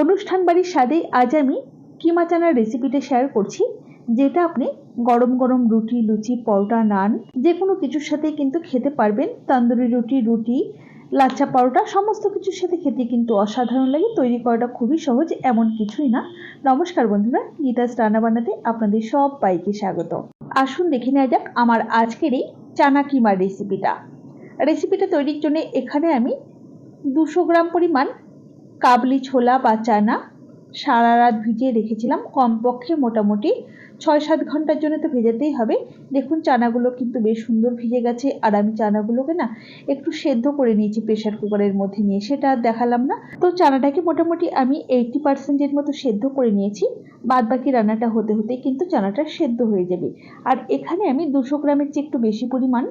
অনুষ্ঠান বাড়ির স্বাদে আজ আমি কিমা চানার রেসিপিটা শেয়ার করছি, যেটা আপনি গরম গরম রুটি, লুচি, পরোটা, নান, যে কোনো কিছুর সাথে কিন্তু খেতে পারবেন। তন্দুরি রুটি রুটি, লাচ্চা পরোটা, সমস্ত কিছুর সাথে খেতে কিন্তু অসাধারণ লাগে। তৈরি করাটা খুবই সহজ, এমন কিছুই না। নমস্কার বন্ধুরা, গীতাস রান্না বান্নাতে আপনাদের সব বাইকে স্বাগত। আসুন দেখে নেওয়া যাক আমার আজকের এই চানা কিমার রেসিপিটা রেসিপিটা তৈরির জন্য এখানে আমি দুশো গ্রাম পরিমাণ কাবলি ছোলা বা চানা সারা রাত ভিজিয়ে রেখেছিলাম। কমপক্ষে মোটামুটি ছয় সাত ঘণ্টার জন্য তো ভেজাতেই হবে। দেখুন, চানাগুলো কিন্তু বেশ সুন্দর ভিজে গেছে আর আমি চানাগুলোকে না একটু সেদ্ধ করে নিয়েছি প্রেশার কুকারের মধ্যে নিয়ে, সেটা আর দেখালাম না। তো চানাটাকে মোটামুটি আমি এইটটি পার্সেন্টের মতো সেদ্ধ করে নিয়েছি। বাদ বাকি রান্নাটা হতে হতে কিন্তু চানাটা সেদ্ধ হয়ে যাবে। আর এখানে আমি দুশো গ্রামের চেয়ে একটু বেশি পরিমাণ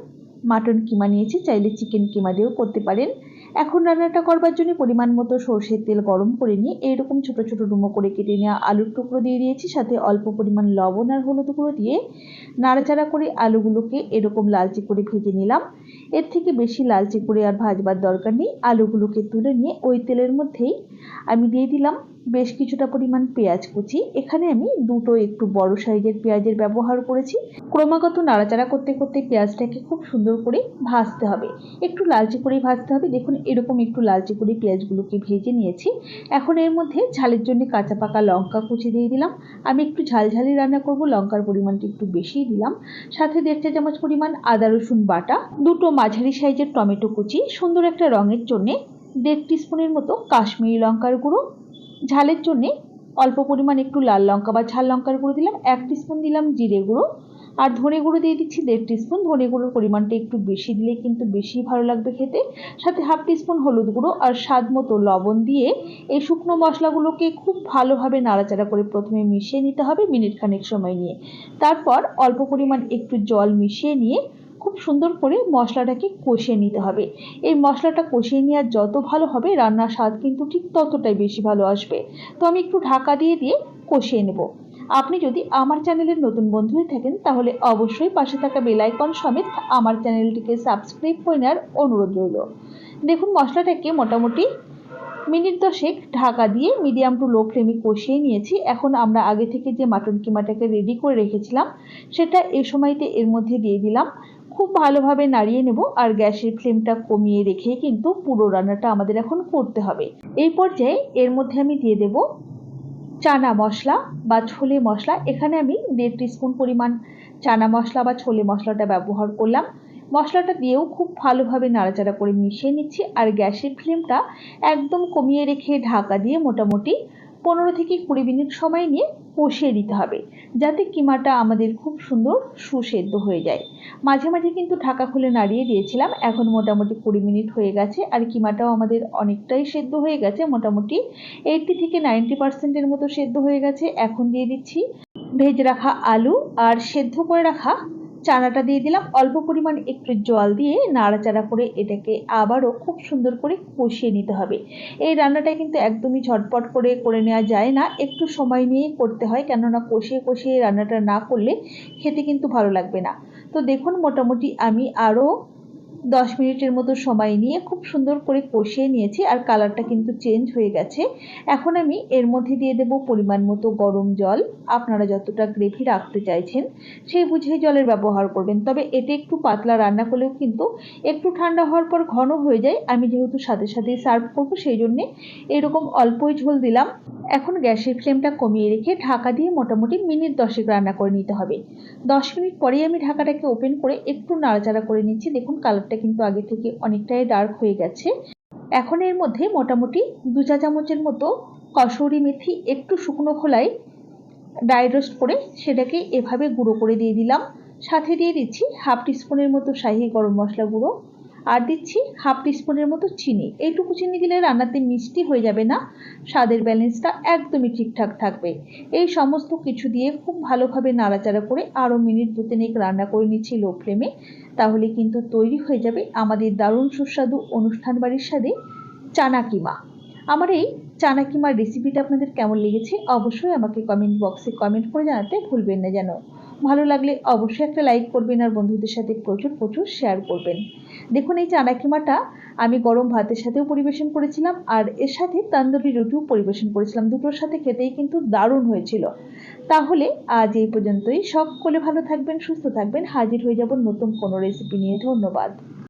মাটন কিমা নিয়েছি। চাইলে চিকেন কিমা দিয়েও করতে পারেন। এখন রান্নাটা করবার জন্য পরিমাণ মতো সর্ষের তেল গরম করে নিয়ে এইরকম ছোটো ছোটো ডুমো করে কেটে নেওয়া আলুর টুকরো দিয়ে দিয়েছি। সাথে অল্প পরিমাণ লবণ আর হলুদ গুঁড়ো দিয়ে নাড়াচাড়া করে আলুগুলোকে এরকম লালচে করে ভেজে নিলাম। এর থেকে বেশি লালচে করে আর ভাজবার দরকার নেই। আলুগুলোকে তুলে নিয়ে ওই তেলের মধ্যেই আমি দিয়ে দিলাম বেশ কিছুটা পরিমাণ পেঁয়াজ কুচি। এখানে আমি দুটো একটু বড় সাইজের পেঁয়াজের ব্যবহার করেছি। ক্রমাগত নাড়াচাড়া করতে করতে পেঁয়াজটাকে খুব সুন্দর করে ভাজতে হবে। একটু লালচে করেই ভাজতে হবে। দেখুন, এরকম একটু লালচে করে পেঁয়াজগুলোকে ভেজে নিয়েছি। এখন এর মধ্যে ঝালের জন্য কাঁচা পাকা লঙ্কা কুচি দিয়ে দিলাম। আমি একটু ঝালঝালি রান্না করব, লঙ্কার পরিমাণটা একটু বেশিই দিলাম। সাথে দেড় চা চামচ পরিমাণ আদা, রসুন বাটা, দুটো মাঝারি সাইজের টমেটো কুচি, সুন্দর একটা রঙের জন্যে দেড় টিস্পুনের মতো কাশ্মীরি লঙ্কার গুঁড়ো ঝালের জন্যে অল্প পরিমাণ একটু লাল লঙ্কা বা ঝাল লঙ্কার গুঁড়ো দিলাম, এক টিস্পুন দিলাম জিরে গুঁড়ো। আর ধনে গুঁড়ো দিয়ে দিচ্ছি দেড় টিস্পুন ধনে গুঁড়োর পরিমাণটা একটু বেশি দিলে কিন্তু বেশি ভালো লাগবে খেতে। সাথে হাফ টিস্পুন হলুদ গুঁড়ো আর স্বাদ মতো লবণ দিয়ে এই শুকনো মশলাগুলোকে খুব ভালোভাবে নাড়াচাড়া করে প্রথমে মিশিয়ে নিতে হবে মিনিট খানেক সময় নিয়ে। তারপর অল্প পরিমাণ একটু জল মিশিয়ে নিয়ে খুব সুন্দর করে মশলাটাকে কষিয়ে নিতে হবে। এই মশলাটা কষিয়ে নেওয়ার যত ভালো হবে, রান্নার স্বাদ কিন্তু ঠিক ততটাই বেশি ভালো আসবে। তো আমি একটু ঢাকা দিয়ে দিয়ে কষিয়ে নেব। আপনি যদি আমার চ্যানেলের নতুন বন্ধু হয়ে থাকেন, তাহলে অবশ্যই পাশে থাকা বেলাইকন সমেত আমার চ্যানেলটিকে সাবস্ক্রাইব করে নেওয়ার অনুরোধ রইল। দেখুন, মশলাটাকে মোটামুটি মিনিট দশেক ঢাকা দিয়ে মিডিয়াম টু লো ফ্লেমে কষিয়ে নিয়েছি। এখন আমরা আগে থেকে যে মাটন কিমাটাকে রেডি করে রেখেছিলাম, সেটা এই সময়তে এর মধ্যে দিয়ে দিলাম। খুব ভালোভাবে নাড়িয়ে নেব আর গ্যাসের ফ্লেমটা কমিয়ে রেখে কিন্তু পুরো রান্নাটা আমাদের এখন করতে হবে। এই পর্যায়ে এর মধ্যে আমি দিয়ে দেব চানা মশলা বা ছোলে মশলা। এখানে আমি দেড় টিস্পুন পরিমাণ চানা মশলা বা ছোলে মশলাটা ব্যবহার করলাম। মশলাটা দিয়েও খুব ভালোভাবে নাড়াচাড়া করে মিশিয়ে নিচ্ছি আর গ্যাসের ফ্লেমটা একদম কমিয়ে রেখে ঢাকা দিয়ে মোটামুটি পনেরো থেকে কুড়ি মিনিট সময় নিয়ে কষিয়ে দিতে হবে, যাতে কিমাটা আমাদের খুব সুন্দর সুসেদ্ধ হয়ে যায়। মাঝে মাঝে কিন্তু ঢাকা খুলে নাড়িয়ে দিয়েছিলাম, এখন মোটামুটি কুড়ি মিনিট হয়ে গেছে আর কিমাটাও আমাদের অনেকটাই সেদ্ধ হয়ে গেছে, মোটামুটি এইটটি থেকে নাইনটি পার্সেন্টের মতো সেদ্ধ হয়ে গেছে। এখন দিয়ে দিচ্ছি ভেজে রাখা আলু আর সেদ্ধ করে রাখা চানাটা দিয়ে দিলাম। অল্প পরিমাণ একটু জল দিয়ে নাড়াচাড়া করে এটাকে আবারও খুব সুন্দর করে কষিয়ে নিতে হবে। এই রান্নাটা কিন্তু একদমই ঝটপট করে করে নেওয়া যায় না। একটু সময় নিয়ে করতে হয়, কেননা কষিয়ে কষিয়ে রান্নাটা না করলে খেতে কিন্তু ভালো লাগবে না। তো দেখুন, মোটামুটি আমি আরও দশ মিনিটের মতো সময় নিয়ে খুব সুন্দর করে কষিয়ে নিয়েছি আর কালারটা কিন্তু চেঞ্জ হয়ে গেছে। এখন আমি এর মধ্যে দিয়ে দেব পরিমাণ মতো গরম জল। আপনারা যতটা গ্রেভি রাখতে চাইছেন সেই বুঝে জলের ব্যবহার করবেন। তবে এতে একটু পাতলা রান্না করলেও কিন্তু একটু ঠান্ডা হওয়ার পর ঘন হয়ে যায়। আমি যেহেতু সাথে সাথেই সার্ভ করব, সেই জন্যে এরকম অল্পই ঝোল দিলাম। এখন গ্যাসের ফ্লেমটা কমিয়ে রেখে ঢাকা দিয়ে মোটামুটি মিনিট দশেক রান্না করে নিতে হবে। দশ মিনিট পরেই আমি ঢাকাটাকে ওপেন করে একটু নাড়াচাড়া করে নিচ্ছি। দেখুন কালারটা কিন্তু আগে থেকে অনেকটাই ডার্ক হয়ে গেছে। এখন এর মধ্যে মোটামুটি দু চা চামচের মতো কসুরি মেথি একটু শুকনো খোলায় ড্রাই রোস্ট করে সেটাকে এভাবে গুঁড়ো করে দিয়ে দিলাম। সাথে দিয়ে দিচ্ছি হাফ টিস্পুনের মতো শাহি গরম মশলা গুঁড়ো। আর দিচ্ছি হাফ টিস্পুনের মতো চিনি। এইটুকু চিনি দিলে রান্নাতে মিষ্টি হয়ে যাবে না, স্বাদের ব্যালেন্সটা একদমই ঠিকঠাক থাকবে। এই সমস্ত কিছু দিয়ে খুব ভালোভাবে নাড়াচাড়া করে আরও মিনিট দু তিনেক রান্না করে নিচ্ছি লো ফ্লেমে তাহলে কিন্তু তৈরি হয়ে যাবে আমাদের দারুণ সুস্বাদু অনুষ্ঠান বাড়ির সাথে চানা কিমা আমার এই চানা কিমার রেসিপিটা আপনাদের কেমন লেগেছে অবশ্যই আমাকে কমেন্ট বক্সে কমেন্ট করে জানাতে ভুলবেন না যেন। ভালো লাগলে অবশ্যই একটা লাইক করবেন আর বন্ধুদের সাথে প্রচুর প্রচুর শেয়ার করবেন। দেখুন এই চানা কিমাটা আমি গরম ভাতের সাথেও পরিবেশন করেছিলাম আর এর সাথে তান্দুরি রুটিও পরিবেশন করেছিলাম। দুটোর সাথে খেতেই কিন্তু দারুণ হয়েছিল। তাহলে আজ এই পর্যন্তই। সকলে ভালো থাকবেন, সুস্থ থাকবেন। হাজির হয়ে যাব নতুন কোনো রেসিপি নিয়ে। ধন্যবাদ।